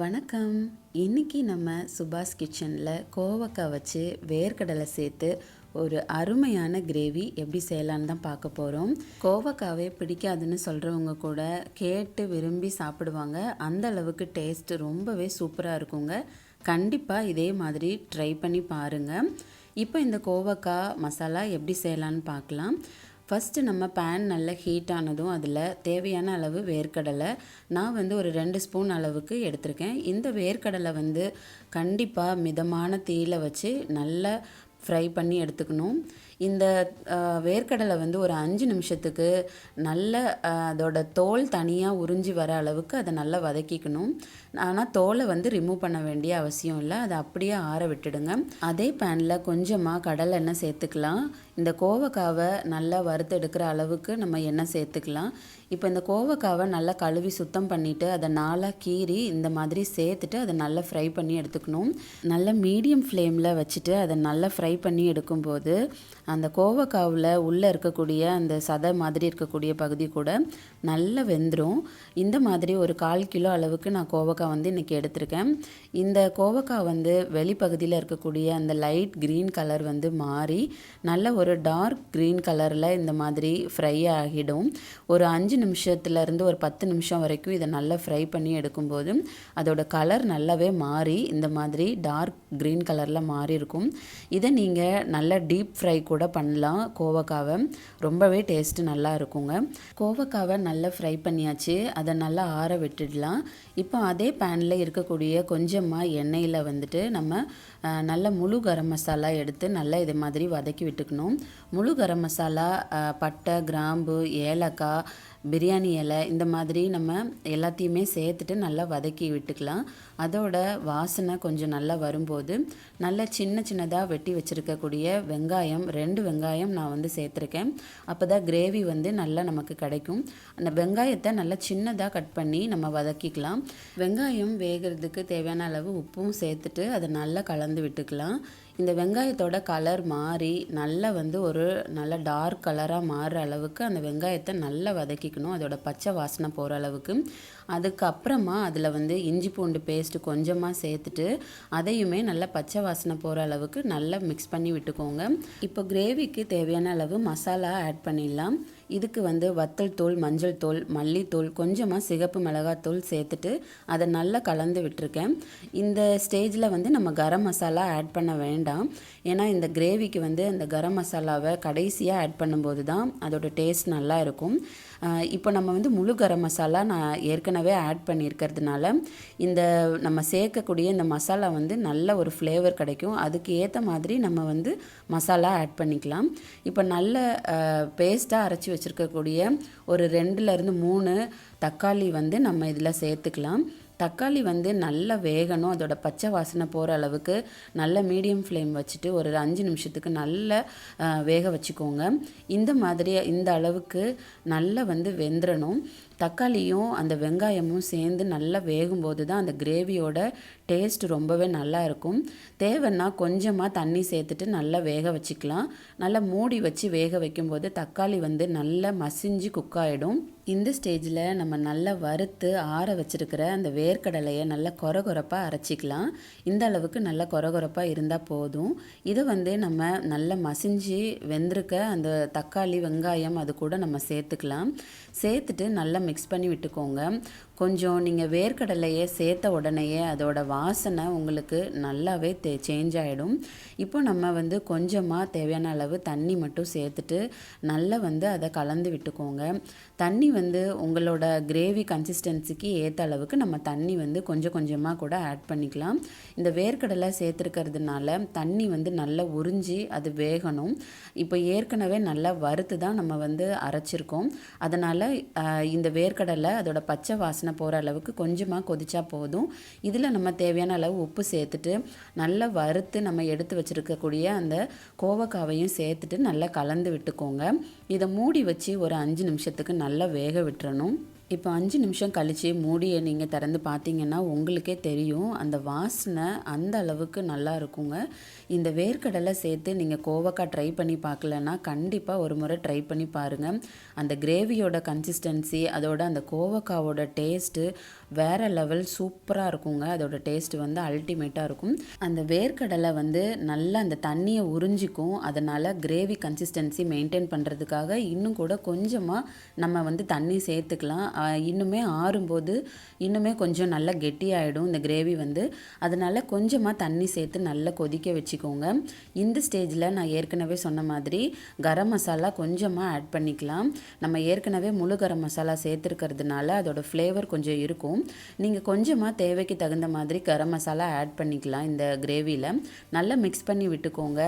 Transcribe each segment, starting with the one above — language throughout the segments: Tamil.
வணக்கம். இன்னைக்கு நம்ம சுபாஷ் கிச்சனில் கோவக்காய் வச்சு வேர்க்கடலை சேர்த்து ஒரு அருமையான கிரேவி எப்படி செய்யலான்னு தான் பார்க்க போகிறோம் கோவக்காவே பிடிக்காதுன்னு சொல்கிறவங்க கூட கேட்டு விரும்பி சாப்பிடுவாங்க. அந்த அளவுக்கு டேஸ்ட் ரொம்பவே சூப்பராக இருக்குங்க. கண்டிப்பாக இதே மாதிரி ட்ரை பண்ணி பாருங்கள் இப்போ இந்த கோவக்காய் மசாலா எப்படி செய்யலான்னு பார்க்கலாம். ஃபஸ்ட்டு நம்ம பேன் நல்லா ஹீட் ஆனதும் அதில் தேவையான அளவு வேர்க்கடலை. நான் வந்து ஒரு ரெண்டு ஸ்பூன் அளவுக்கு எடுத்திருக்கேன். இந்த வேர்க்கடலை வந்து கண்டிப்பாக மிதமான தீயில வச்சு நல்லா ஃப்ரை பண்ணி எடுத்துக்கணும். இந்த வேர்க்கடலை வந்து ஒரு அஞ்சு நிமிஷத்துக்கு நல்ல அதோட தோல் தனியாக உறிஞ்சி வர அளவுக்கு அதை நல்லா வதக்கிக்கணும். ஆனால் தோலை வந்து ரிமூவ் பண்ண வேண்டிய அவசியம் இல்லை. அதை அப்படியே ஆற விட்டுடுங்க. அதே பேனில் கொஞ்சமாக கடலை எண்ணெய் சேர்த்துக்கலாம். இந்த கோவக்காவை நல்லா வறுத்தெடுக்கிற அளவுக்கு நம்ம எண்ணெய் சேர்த்துக்கலாம். இப்போ இந்த கோவக்காவை நல்லா கழுவி சுத்தம் பண்ணிவிட்டு அதை நாலாக கீறி இந்த மாதிரி சேர்த்துட்டு அதை நல்லா ஃப்ரை பண்ணி எடுத்துக்கணும். நல்ல மீடியம் ஃப்ளேமில் வச்சுட்டு அதை நல்லா ஃப்ரை பண்ணி எடுக்கும்போது அந்த கோவக்காவில் உள்ளே இருக்கக்கூடிய அந்த சதை மாதிரி இருக்கக்கூடிய பகுதி கூட நல்லா வெந்துடும் இந்த மாதிரி ஒரு கால் கிலோ அளவுக்கு நான் கோவக்காய் வந்து இன்றைக்கி எடுத்திருக்கேன். இந்த கோவக்காய் வந்து வெளிப்பகுதியில் இருக்கக்கூடிய அந்த லைட் க்ரீன் கலர் வந்து மாறி நல்ல ஒரு ஒரு டார்க் க்ரீன் கலரில் இந்த மாதிரி ஃப்ரை ஆகிடும். ஒரு அஞ்சு நிமிஷத்துலேருந்து ஒரு பத்து நிமிஷம் வரைக்கும் இதை நல்லா ஃப்ரை பண்ணி எடுக்கும்போது அதோட கலர் நல்லாவே மாறி இந்த மாதிரி டார்க் க்ரீன் கலரில் மாறி இருக்கும் இதை நீங்கள் நல்லா டீப் ஃப்ரை கூட பண்ணலாம். கோவக்காவை ரொம்பவே டேஸ்ட்டு நல்லா இருக்குங்க. கோவக்காவை நல்லா ஃப்ரை பண்ணியாச்சு. அதை நல்லா ஆற விட்டுடலாம். இப்போ அதே பேனில் இருக்கக்கூடிய கொஞ்சமாக எண்ணெயில் வந்துட்டு நம்ம நல்ல முழு கரம் மசாலா எடுத்து நல்லா இது மாதிரி வதக்கி விட்டுக்கணும். முழு கரம் மசாலா பட்டை கிராம்பு ஏலக்காய் பிரியாணி இலை இந்த மாதிரி நம்ம எல்லாத்தையுமே சேர்த்துட்டு நல்லா வதக்கி விட்டுக்கலாம். அதோட வாசனை கொஞ்சம் நல்லா வரும்போது நல்லா சின்ன சின்னதாக வெட்டி வச்சுருக்கக்கூடிய வெங்காயம் ரெண்டு வெங்காயம் நான் வந்து சேர்த்துருக்கேன். அப்போ தான் கிரேவி வந்து நல்லா நமக்கு கிடைக்கும். அந்த வெங்காயத்தை நல்லா சின்னதாக கட் பண்ணி நம்ம வதக்கிக்கலாம். வெங்காயம் வேகிறதுக்கு தேவையான அளவு உப்பும் சேர்த்துட்டு அதை நல்லா கலந்து விட்டுக்கலாம். இந்த வெங்காயத்தோட கலர் மாறி நல்லா வந்து ஒரு நல்ல டார்க் கலராக மாறுற அளவுக்கு அந்த வெங்காயத்தை நல்லா வதக்கிக்கணும் அதோட பச்சை வாசனை போகிற அளவுக்கு அதுக்கப்புறமா அதில் வந்து இஞ்சி பூண்டு பேஸ்ட்டு கொஞ்சமாக சேர்த்துட்டு அதையுமே நல்லா பச்சை வாசனை போகிற அளவுக்கு நல்லா மிக்ஸ் பண்ணி விட்டுக்கோங்க. இப்போ கிரேவிக்கு தேவையான அளவு மசாலா ஆட் பண்ணிடலாம். இதுக்கு வந்து வத்தல் தூள் மஞ்சள் தூள் மல்லித்தூள் கொஞ்சமாக சிகப்பு மிளகாத்தூள் சேர்த்துட்டு அதை நல்லா கலந்து விட்டுருக்கேன். இந்த ஸ்டேஜில் வந்து நம்ம கரம் மசாலா ஆட் பண்ண வேண்டாம். ஏன்னா இந்த கிரேவிக்கு வந்து அந்த கரம் மசாலாவை கடைசியாக ஆட் பண்ணும்போது தான் அதோட டேஸ்ட் நல்லா இருக்கும். இப்போ நம்ம வந்து முழு கரம் மசாலா நான் ஏற்கனவே ஆட் பண்ணியிருக்கிறதுனால இந்த நம்ம சேர்க்கக்கூடிய இந்த மசாலா வந்து நல்ல ஒரு ஃப்ளேவர் கிடைக்கும். அதுக்கு ஏற்ற மாதிரி நம்ம வந்து மசாலா ஆட் பண்ணிக்கலாம். இப்போ நல்ல பேஸ்ட்டாக அரைச்சி வச்சுருக்கக்கூடிய ஒரு ரெண்டுலேருந்து மூணு தக்காளி வந்து நம்ம இதில் சேர்த்துக்கலாம். தக்காளி வந்து நல்லா வேகணும். அதோட பச்சை வாசனை போகிற அளவுக்கு நல்ல மீடியம் ஃப்ளேம் வச்சுட்டு ஒரு அஞ்சு நிமிஷத்துக்கு நல்ல வேக வச்சுக்கோங்க. இந்த மாதிரி இந்த அளவுக்கு நல்லா வந்து வெந்துடணும் தக்காளியும் அந்த வெங்காயமும் சேர்ந்து நல்லா வேகும்போது தான் அந்த கிரேவியோட டேஸ்ட் ரொம்பவே நல்லா இருக்கும். தேவைன்னா கொஞ்சமாக தண்ணி சேர்த்துட்டு நல்லா வேக வச்சுக்கலாம். நல்லா மூடி வச்சு வேக வைக்கும்போது தக்காளி வந்து நல்லா மசிஞ்சு குக் ஆகிடும் இந்த ஸ்டேஜில் நம்ம நல்லா வறுத்து ஆற வச்சிருக்கிற அந்த வேர்க்கடலையை நல்லா கொர கொரப்பாக அரைச்சிக்கலாம். இந்த அளவுக்கு நல்லா கொர கொரப்பாக இருந்தால் போதும். இதை வந்து நம்ம நல்லா மசிஞ்சு வெந்திருக்க அந்த தக்காளி வெங்காயம் அது கூட நம்ம சேர்த்துக்கலாம். சேர்த்துட்டு நல்லா மிக்ஸ் பண்ணி விட்டுக்கோங்க. கொஞ்சம் நீங்கள் வேர்க்கடலையை சேர்த்த உடனேயே அதோட வாசனை உங்களுக்கு நல்லாவே தே சேஞ்ச் ஆகிடும் இப்போ நம்ம வந்து கொஞ்சமாக தேவையான அளவு தண்ணி மட்டும் சேர்த்துட்டு நல்லா வந்து அதை கலந்து விட்டுக்கோங்க. தண்ணி வந்து உங்களோட கிரேவி கன்சிஸ்டன்சிக்கு ஏற்ற அளவுக்கு நம்ம தண்ணி வந்து கொஞ்சம் கொஞ்சமாக கூட ஆட் பண்ணிக்கலாம். இந்த வேர்க்கடலை சேர்த்துருக்கிறதுனால தண்ணி வந்து நல்லா உறிஞ்சி அது வேகணும். இப்போ ஏற்கனவே நல்லா வறுத்து தான் நம்ம வந்து அரைச்சிருக்கோம். அதனால் இந்த வேர்க்கடலை அதோட பச்சை வாசனை போகிற அளவுக்கு கொஞ்சமாக கொதிச்சா போதும். இதில் நம்ம தேவையான அளவு உப்பு சேர்த்துட்டு நல்லா வறுத்து நம்ம எடுத்து வச்சுருக்கக்கூடிய அந்த கோவக்காவையும் சேர்த்துட்டு நல்லா கலந்து விட்டுக்கோங்க. இதை மூடி வச்சு ஒரு அஞ்சு நிமிஷத்துக்கு நல்லா வேக விட்டுறணும். இப்போ அஞ்சு நிமிஷம் கழித்து மூடியை நீங்கள் திறந்து பார்த்தீங்கன்னா உங்களுக்கே தெரியும். அந்த வாசனை அந்த அளவுக்கு நல்லா இருக்குங்க. இந்த வேர்க்கடலை சேர்த்து நீங்கள் கோவக்காய் ட்ரை பண்ணி பார்க்கலன்னா கண்டிப்பாக ஒரு முறை ட்ரை பண்ணி பாருங்கள் அந்த கிரேவியோட கன்சிஸ்டன்சி அதோட அந்த கோவக்காவோட டேஸ்ட்டு வேறு லெவல் சூப்பராக இருக்குங்க. அதோட டேஸ்ட் வந்து அல்டிமேட்டாக இருக்கும். அந்த வேர்க்கடலை வந்து நல்லா அந்த தண்ணியை உறிஞ்சிக்கும். அதனால் கிரேவி கன்சிஸ்டன்சி மெயின்டைன் பண்ணுறதுக்காக இன்னும் கூட கொஞ்சமாக நம்ம வந்து தண்ணி சேர்த்துக்கலாம். இன்னுமே ஆறும்போது இன்னுமே கொஞ்சம் நல்லா கெட்டியாயிடும் இந்த கிரேவி வந்து. அதனால் கொஞ்சமாக தண்ணி சேர்த்து நல்லா கொதிக்க வச்சுக்கோங்க. இந்த ஸ்டேஜில் நான் ஏற்கனவே சொன்ன மாதிரி கரம் மசாலா கொஞ்சமாக ஆட் பண்ணிக்கலாம். நம்ம ஏற்கனவே முழு கரம் மசாலா சேர்த்துருக்கிறதுனால அதோடய ஃப்ளேவர் கொஞ்சம் இருக்கும். நீங்கள் கொஞ்சமாக தேவைக்கு தகுந்த மாதிரி கரம் மசாலா ஆட் பண்ணிக்கலாம் இந்த கிரேவியில் நல்லா மிக்ஸ் பண்ணி விட்டுக்கோங்க.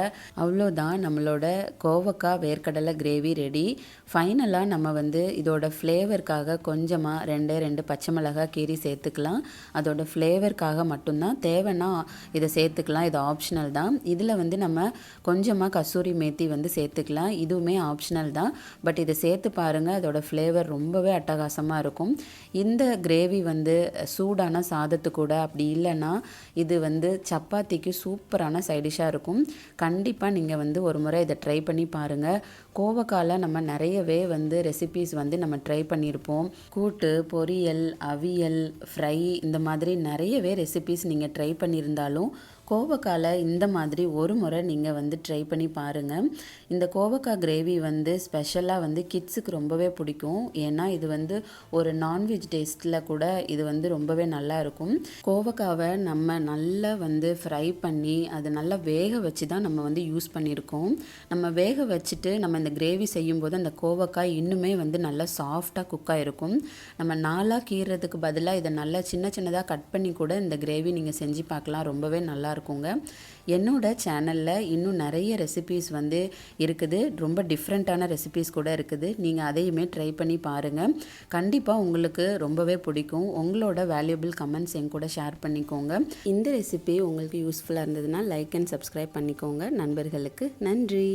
அவ்வளோதான் நம்மளோட கோவக்காய் வேர்க்கடலை கிரேவி ரெடி ஃபைனலாக நம்ம வந்து இதோட ஃப்ளேவருக்காக கொஞ்சமாக ரெண்டே ரெண்டு பச்சை மிளகாய் கீரி சேர்த்துக்கலாம். அதோட ஃப்ளேவருக்காக மட்டும்தான். தேவைன்னா இதை சேர்த்துக்கலாம். இது ஆப்ஷனல் தான். இதில் வந்து நம்ம கொஞ்சமாக கசூரி மேத்தி வந்து சேர்த்துக்கலாம். இதுவுமே ஆப்ஷனல் தான். பட் இதை சேர்த்து பாருங்கள் அதோட ஃப்ளேவர் ரொம்பவே அட்டகாசமாக இருக்கும். இந்த கிரேவி வந்து வந்து சூடான சாதத்து கூட அப்படி இல்லைன்னா இது வந்து சப்பாத்திக்கு சூப்பரான சைடிஷாக இருக்கும். கண்டிப்பாக நீங்கள் வந்து ஒரு முறை இதை ட்ரை பண்ணி பாருங்கள் கோவக்கால நம்ம நிறையவே வந்து ரெசிபீஸ் வந்து நம்ம ட்ரை பண்ணியிருப்போம் கூட்டு பொரியல் அவியல் ஃப்ரை இந்த மாதிரி நிறையவே ரெசிபீஸ் நீங்கள் ட்ரை பண்ணியிருந்தாலும் கோவக்கால இந்த மாதிரி ஒரு முறை நீங்கள் வந்து ட்ரை பண்ணி பாருங்கள் இந்த கோவக்காய் கிரேவி வந்து ஸ்பெஷலாக வந்து கிட்ஸுக்கு ரொம்பவே பிடிக்கும். ஏன்னா இது வந்து ஒரு நான்வெஜ் டேஸ்ட்டில் கூட இது வந்து ரொம்பவே நல்லா இருக்கும். கோவக்காவை நம்ம நல்லா வந்து ஃப்ரை பண்ணி அதை நல்லா வேக வச்சு தான் நம்ம வந்து யூஸ் பண்ணியிருக்கோம். நம்ம வேக வச்சுட்டு நம்ம இந்த கிரேவி செய்யும்போது அந்த கோவக்காய் இன்னுமே வந்து நல்லா சாஃப்டாக குக்காக இருக்கும் நம்ம நாளாக கீறதுக்கு பதிலாக இதை நல்லா சின்ன சின்னதாக கட் பண்ணி கூட இந்த கிரேவி நீங்கள் செஞ்சு பார்க்கலாம். ரொம்பவே நல்லா இருக்குங்க. என்னோட சேனலில் இன்னும் நிறைய ரெசிபீஸ் வந்து இருக்குது. ரொம்ப டிஃப்ரெண்ட்டான ரெசிபீஸ் கூட இருக்குது. நீங்கள் அதையுமே ட்ரை பண்ணி பாருங்கள் கண்டிப்பாக உங்களுக்கு ரொம்பவே பிடிக்கும். உங்களோட வேல்யூபிள் கமெண்ட்ஸ் என் கூட ஷேர் பண்ணிக்கோங்க. இந்த ரெசிபி உங்களுக்கு யூஸ்ஃபுல்லாக இருந்ததுன்னா லைக் அண்ட் சப்ஸ்கிரைப் பண்ணிக்கோங்க. நண்பர்களுக்கு நன்றி.